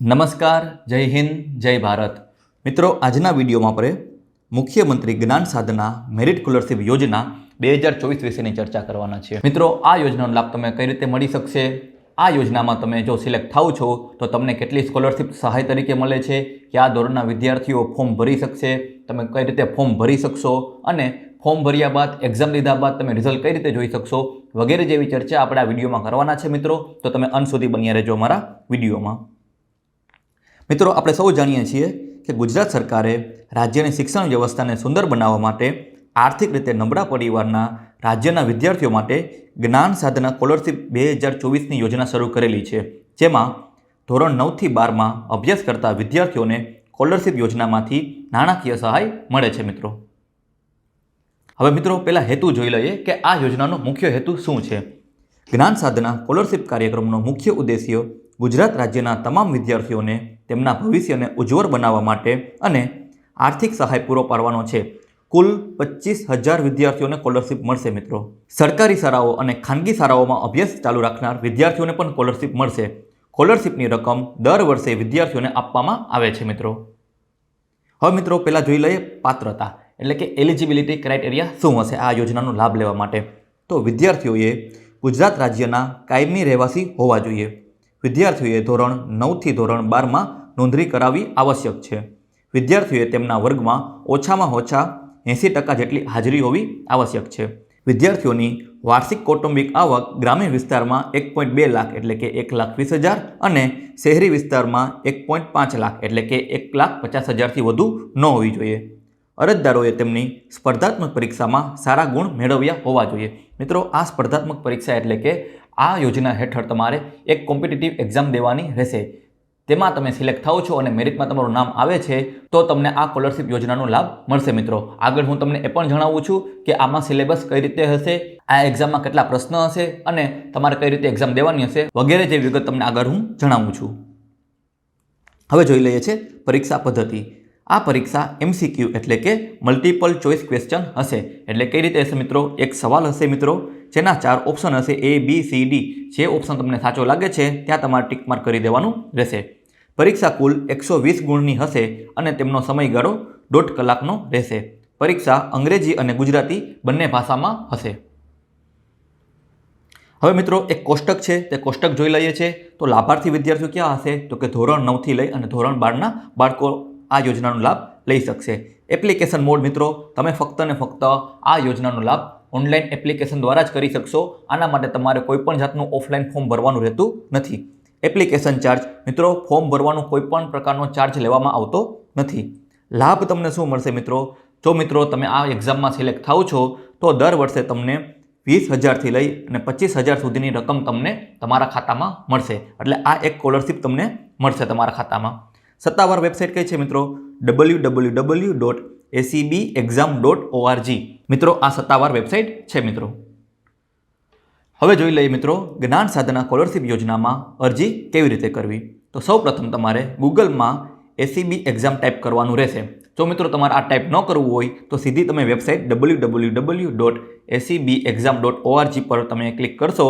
નમસ્કાર, જય હિન્દ, જય ભારત. મિત્રો, આજના વિડીયોમાં આપણે મુખ્યમંત્રી જ્ઞાન સાધના મેરિટ સ્કોલરશિપ યોજના બે હજાર ચોવીસ વિશેની ચર્ચા કરવાના છીએ. મિત્રો, આ યોજનાનો લાભ તમે કઈ રીતે મળી શકશે? આ યોજનામાં તમે જો સિલેક્ટ થાવ છો, તો તમને કેટલી સ્કોલરશિપ સહાય તરીકે મળે છે? કયા ધોરણના વિદ્યાર્થીઓ ફોર્મ ભરી શકશે? તમે કઈ રીતે ફોર્મ ભરી શકશો? અને ફોર્મ ભર્યા બાદ, એક્ઝામ લીધા બાદ તમે રિઝલ્ટ કઈ રીતે જોઈ શકશો? વગેરે જેવી ચર્ચા આપણે આ વિડીયોમાં કરવાના છે, મિત્રો. તો તમે અંત સુધી બન્યા રહેજો અમારા વિડીયોમાં. મિત્રો, આપણે સૌ જાણીએ છીએ કે ગુજરાત સરકારે રાજ્યની શિક્ષણ વ્યવસ્થાને સુંદર બનાવવા માટે આર્થિક રીતે નબળા પરિવારના રાજ્યના વિદ્યાર્થીઓ માટે જ્ઞાન સાધના સ્કોલરશીપ બે હજાર ચોવીસની યોજના શરૂ કરેલી છે. જેમાં ધોરણ નવથી બારમાં અભ્યાસ કરતા વિદ્યાર્થીઓને સ્કોલરશીપ યોજનામાંથી નાણાકીય સહાય મળે છે, મિત્રો. હવે, મિત્રો, પહેલાં હેતુ જોઈ લઈએ કે આ યોજનાનો મુખ્ય હેતુ શું છે. જ્ઞાન સાધના સ્કોલરશીપ કાર્યક્રમનો મુખ્ય ઉદ્દેશ્ય ગુજરાત રાજ્યના તમામ વિદ્યાર્થીઓને તેમના ભવિષ્યને ઉજ્જવળ બનાવવા માટે અને આર્થિક સહાય પૂરો પાડવાનો છે. કુલ પચીસ હજાર વિદ્યાર્થીઓને સ્કોલરશિપ મળશે મિત્રો. સરકારી શાળાઓ અને ખાનગી શાળાઓમાં અભ્યાસ ચાલુ રાખનાર વિદ્યાર્થીઓને પણ સ્કોલરશિપ મળશે. સ્કોલરશિપની રકમ દર વર્ષે વિદ્યાર્થીઓને આપવામાં આવે છે મિત્રો. હવે મિત્રો પહેલાં જોઈ લઈએ પાત્રતા, એટલે કે એલિજિબિલિટી ક્રાઇટેરિયા શું હશે? આ યોજનાનો લાભ લેવા માટે. તો વિદ્યાર્થીઓએ ગુજરાત રાજ્યના કાયમી રહેવાસી હોવા જોઈએ. વિદ્યાર્થીઓએ ધોરણ નવથી ધોરણ બારમાં નોંધણી કરાવવી આવશ્યક છે. વિદ્યાર્થીઓએ તેમના વર્ગમાં ઓછામાં ઓછા એંસી ટકા જેટલી હાજરી હોવી આવશ્યક છે. વિદ્યાર્થીઓની વાર્ષિક કૌટુંબિક આવક ગ્રામીણ વિસ્તારમાં એક પોઈન્ટ બે લાખ એટલે કે એક લાખ વીસ હજાર અને શહેરી વિસ્તારમાં એક પોઈન્ટ પાંચ લાખ એટલે કે એક લાખ પચાસ હજારથી વધુ ન હોવી જોઈએ. અરજદારોએ તેમની સ્પર્ધાત્મક પરીક્ષામાં સારા ગુણ મેળવ્યા હોવા જોઈએ. મિત્રો, આ સ્પર્ધાત્મક પરીક્ષા એટલે કે આ યોજના હેઠળ તમારે એક કોમ્પિટિટિવ એક્ઝામ દેવાની રહેશે. તેમાં તમે સિલેક્ટ થાઓ છો અને મેરિટમાં તમારું નામ આવે છે, તો તમને આ સ્કોલરશિપ યોજનાનો લાભ મળશે, મિત્રો. આગળ હું તમને એ પણ જણાવું છું કે આમાં સિલેબસ કઈ રીતે હશે, આ એક્ઝામમાં કેટલા પ્રશ્ન હશે અને તમારે કઈ રીતે એક્ઝામ દેવાની હશે વગેરે જે વિગત તમને આગળ હું જણાવું છું. હવે જોઈ લઈએ છીએ પરીક્ષા પદ્ધતિ. આ પરીક્ષા એમસીક્યુ એટલે કે મલ્ટિપલ ચોઇસ ક્વેશ્ચન હશે. એટલે કઈ રીતે હશે મિત્રો? એક સવાલ હશે મિત્રો, જેના ચાર ઓપ્શન હશે એ બી સી ડી જે ઓપ્શન તમને સાચો લાગે છે, ત્યાં તમારે ટીક માર્ક કરી દેવાનું રહેશે. પરીક્ષા કુલ એકસો વીસ ગુણની હશે અને તેમનો સમયગાળો દોઢ કલાકનો રહેશે. પરીક્ષા અંગ્રેજી અને ગુજરાતી બંને ભાષામાં હશે. હવે મિત્રો, એક કોષ્ટક છે, તે કોષ્ટક જોઈ લઈએ છીએ તો લાભાર્થી વિદ્યાર્થીઓ ક્યાં હશે? તો કે ધોરણ નવથી લઈ અને ધોરણ બારના બાળકો આ યોજનાનો લાભ લઈ શકશે. એપ્લિકેશન મોડ મિત્રો, તમે ફક્ત ને ફક્ત આ યોજનાનો લાભ ઓનલાઈન એપ્લિકેશન દ્વારા જ કરી શકશો. આના માટે તમારે કોઈપણ જાતનું ઓફલાઈન ફોર્મ ભરવાનું રહેતું નથી. એપ્લિકેશન ચાર્જ મિત્રો ફોર્મ ભરવાનો કોઈપણ પ્રકારનો ચાર્જ લેવામાં આવતો નથી. લાભ તમને શું મળશે મિત્રો? જો મિત્રો તમે આ એક્ઝામમાં સિલેક્ટ થાઓ છો, તો દર વર્ષે તમને વીસ હજારથી લઈ અને પચીસ હજાર સુધીની રકમ તમને તમારા ખાતામાં મળશે. એટલે આ એક સ્કોલરશિપ તમને મળશે તમારા ખાતામાં. સત્તાવાર વેબસાઇટ કઈ છે મિત્રો? W W W dot ACB exam dot ORG મિત્રો, આ સત્તાવાર વેબસાઇટ છે મિત્રો. હવે જોઈ લઈએ મિત્રો, જ્ઞાન સાધના સ્કોલરશિપ યોજનામાં અરજી કેવી રીતે કરવી? તો સૌપ્રથમ તમારે ગૂગલમાં એસીબી એક્ઝામ ટાઈપ કરવાનું રહેશે. જો મિત્રો તમારે આ ટાઈપ ન કરવું હોય, તો સીધી તમે website W W W dot ACB exam dot ORG પર તમે ક્લિક કરશો.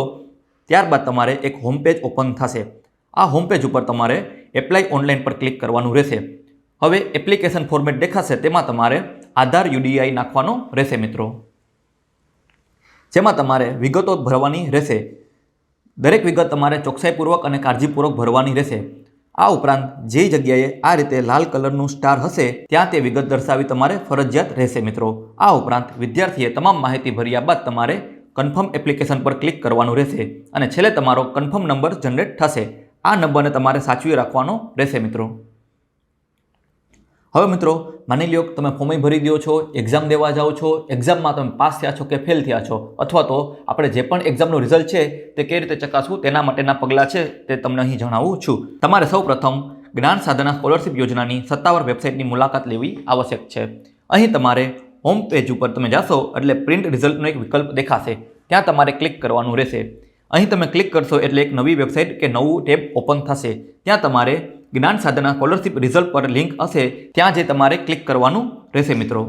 ત્યારબાદ તમારે એક હોમપેજ ઓપન થશે. આ હોમપેજ ઉપર તમારે એપ્લાય ઓનલાઈન પર ક્લિક કરવાનું રહેશે. હવે એપ્લિકેશન ફોર્મેટ દેખાશે, તેમાં તમારે આધાર યુડીઆઈ નાખવાનો રહેશે મિત્રો. જેમાં તમારે વિગતો ભરવાની રહેશે. દરેક વિગત તમારે ચોકસાઈપૂર્વક અને કાળજીપૂર્વક ભરવાની રહેશે. આ ઉપરાંત જે જગ્યાએ આ રીતે લાલ કલરનું સ્ટાર હશે, ત્યાં તે વિગત દર્શાવી તમારે ફરજિયાત રહેશે મિત્રો. આ ઉપરાંત વિદ્યાર્થીએ તમામ માહિતી ભર્યા બાદ તમારે કન્ફર્મ એપ્લિકેશન પર ક્લિક કરવાનું રહેશે અને છેલ્લે તમારો કન્ફર્મ નંબર જનરેટ થશે. આ નંબરને તમારે સાચવી રાખવાનો રહેશે મિત્રો. હવે મિત્રો, માની લ્યો તમે ફોર્મ ભરી દો છો એક્ઝામ દેવા જાઓ છો એક્ઝામમાં તમે પાસ થયા છો કે ફેલ થયા છો, અથવા તો આપણે જે પણ એક્ઝામનું રિઝલ્ટ છે તે કઈ રીતે ચકાસવું, તેના માટેના પગલાં છે તે તમને અહીં જણાવું છું. તમારે સૌ પ્રથમ જ્ઞાન સાધના સ્કોલરશિપ યોજનાની સત્તાવાર વેબસાઇટની મુલાકાત લેવી આવશ્યક છે. અહીં તમારે હોમ પેજ ઉપર તમે જાશો એટલે પ્રિન્ટ રિઝલ્ટનો એક વિકલ્પ દેખાશે. ત્યાં તમારે ક્લિક કરવાનું રહેશે. અહીં તમે ક્લિક કરશો એટલે એક નવી વેબસાઇટ કે નવું ટેબ ઓપન થશે. ત્યાં તમારે જ્ઞાન સાધના સ્કોલરશિપ રિઝલ્ટ પર લિંક હશે. ત્યાં જે તમારે ક્લિક કરવાનું રહેશે મિત્રો.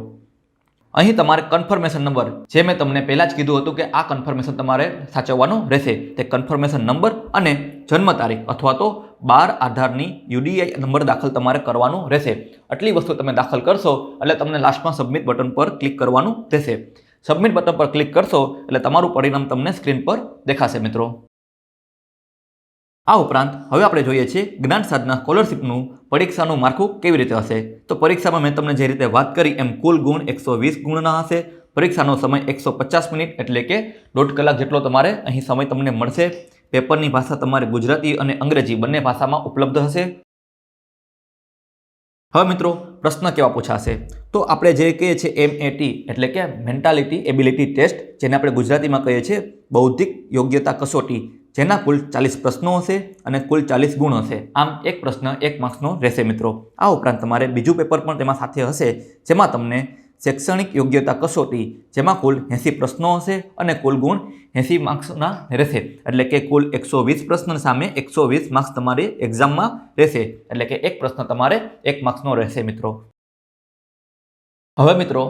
અહીં તમારે કન્ફર્મેશન નંબર જે મેં તમને પહેલાં જ કીધું હતું કે આ કન્ફર્મેશન તમારે સાચવવાનું રહેશે. તે કન્ફર્મેશન નંબર અને જન્મ તારીખ અથવા તો બાર આધારની યુડીઆઈ નંબર દાખલ તમારે કરવાનું રહેશે. આટલી વસ્તુ તમે દાખલ કરશો એટલે તમને લાસ્ટમાં સબમિટ બટન પર ક્લિક કરવાનું રહેશે. સબમિટ બટન પર ક્લિક કરશો એટલે તમારું પરિણામ તમને સ્ક્રીન પર દેખાશે, મિત્રો. આ ઉપરાંત, હવે આપણે જોઈએ છીએ જ્ઞાન સાધના સ્કોલરશિપનું પરીક્ષાનું માળખું કેવી રીતે હશે. તો પરીક્ષામાં મેં તમને જે રીતે વાત કરી એમ કુલ ગુણ એકસો વીસ ગુણના હશે. પરીક્ષાનો સમય એકસો પચાસ મિનિટ એટલે કે દોઢ કલાક જેટલો તમારે અહીં સમય તમને મળશે. પેપરની ભાષા તમારે ગુજરાતી અને અંગ્રેજી બંને ભાષામાં ઉપલબ્ધ હશે. હવે મિત્રો પ્રશ્ન કેવા પૂછાશે? તો આપણે જે કહીએ છીએ એમ એટલે કે મેન્ટાલિટી એબિલિટી ટેસ્ટ જેને આપણે ગુજરાતીમાં કહીએ છીએ બૌદ્ધિક યોગ્યતા કસોટી. જેના કુલ ચાલીસ પ્રશ્નો હશે અને કુલ ચાલીસ ગુણ હશે. આમ એક પ્રશ્ન એક માર્ક્સનો રહેશે મિત્રો. આ ઉપરાંત તમારે બીજું પેપર પણ તેમાં સાથે હશે, જેમાં તમને શૈક્ષણિક યોગ્યતા કસોટી, જેમાં કુલ એંસી પ્રશ્નો હશે અને કુલ ગુણ એંસી માર્ક્સના રહેશે. એટલે કે કુલ એકસો વીસ પ્રશ્ન સામે એકસો વીસ માર્ક્સ તમારે એક્ઝામમાં રહેશે. એટલે કે એક પ્રશ્ન તમારે એક માર્ક્સનો રહેશે મિત્રો. હવે મિત્રો,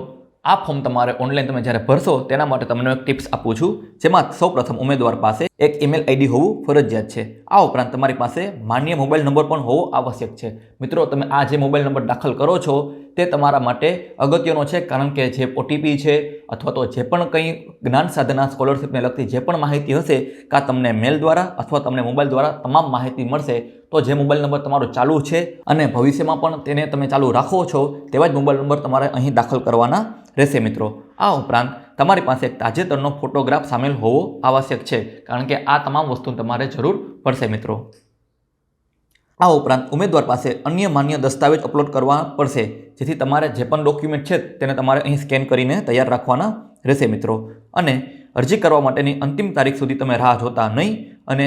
આ ફોર્મ તમારે ઓનલાઈન તમે જ્યારે ભરશો, તેના માટે તમને એક ટિપ્સ આપું છું. જેમાં સૌપ્રથમ ઉમેદવાર પાસે એક ઈમેલ આઈડી હોવું ફરજિયાત છે. આ ઉપરાંત તમારી પાસે માન્ય મોબાઈલ નંબર પણ હોવો આવશ્યક છે. મિત્રો, તમે આ જે મોબાઈલ નંબર દાખલ કરો છો તે તમારા માટે અગત્યનો છે, કારણ કે જે ઓટીપી છે અથવા તો જે પણ કંઈ જ્ઞાન સાધના સ્કોલરશિપને લગતી જે પણ માહિતી હશે, કાં તમને મેલ દ્વારા અથવા તમને મોબાઈલ દ્વારા તમામ માહિતી મળશે, તો જે મોબાઈલ નંબર તમારો ચાલુ છે અને ભવિષ્યમાં પણ તેને તમે ચાલુ રાખો છો, તેવા જ મોબાઈલ નંબર તમારે અહીં દાખલ કરવાના રહેશે મિત્રો. આ ઉપરાંત તમારી પાસે એક તાજેતરનો ફોટોગ્રાફ સામેલ હોવો આવશ્યક છે, કારણ કે આ તમામ વસ્તુ તમારે જરૂર પડશે મિત્રો. આ ઉપરાંત ઉમેદવાર પાસે અન્ય માન્ય દસ્તાવેજ અપલોડ કરવા પડશે, જેથી તમારે જે પણ ડોક્યુમેન્ટ છે તેને તમારે અહીં સ્કેન કરીને તૈયાર રાખવાના રહેશે મિત્રો. અને અરજી કરવા માટેની અંતિમ તારીખ સુધી તમે રાહ જોતા નહીં અને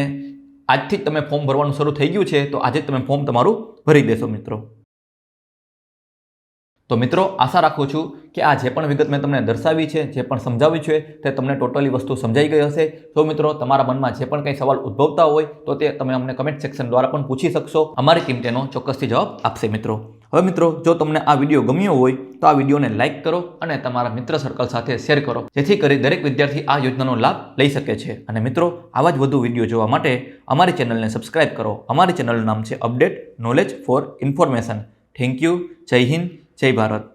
આજથી જ તમે ફોર્મ ભરવાનું શરૂ થઈ ગયું છે, તો આજે જ તમે ફોર્મ તમારું ભરી દેશો મિત્રો. તો મિત્રો, આશા રાખું છું કે આ જે પણ વિગત મેં તમને દર્શાવી છે, જે પણ સમજાવ્યું છે, તે તમને ટોટલી વસ્તુ સમજાઈ ગઈ હશે. તો મિત્રો, તમારા મનમાં જે પણ કંઈ સવાલ ઉદ્ભવતા હોય, તો તે તમે અમને કમેન્ટ સેક્શન દ્વારા પણ પૂછી શકશો. અમારી ટીમ તેનો ચોક્કસથી જવાબ આપશે મિત્રો. હવે મિત્રો, જો તમને આ વીડિયો ગમ્યો હોય, તો આ વિડીયોને લાઇક કરો અને તમારા મિત્ર સર્કલ સાથે શેર કરો, જેથી કરી દરેક વિદ્યાર્થી આ યોજનાનો લાભ લઈ શકે છે. અને મિત્રો, આવા જ વધુ વીડિયો જોવા માટે અમારી ચેનલને સબસ્ક્રાઇબ કરો. અમારી ચેનલનું નામ છે update knowledge for information. Thank you. જય હિન્દ. જય ભારત.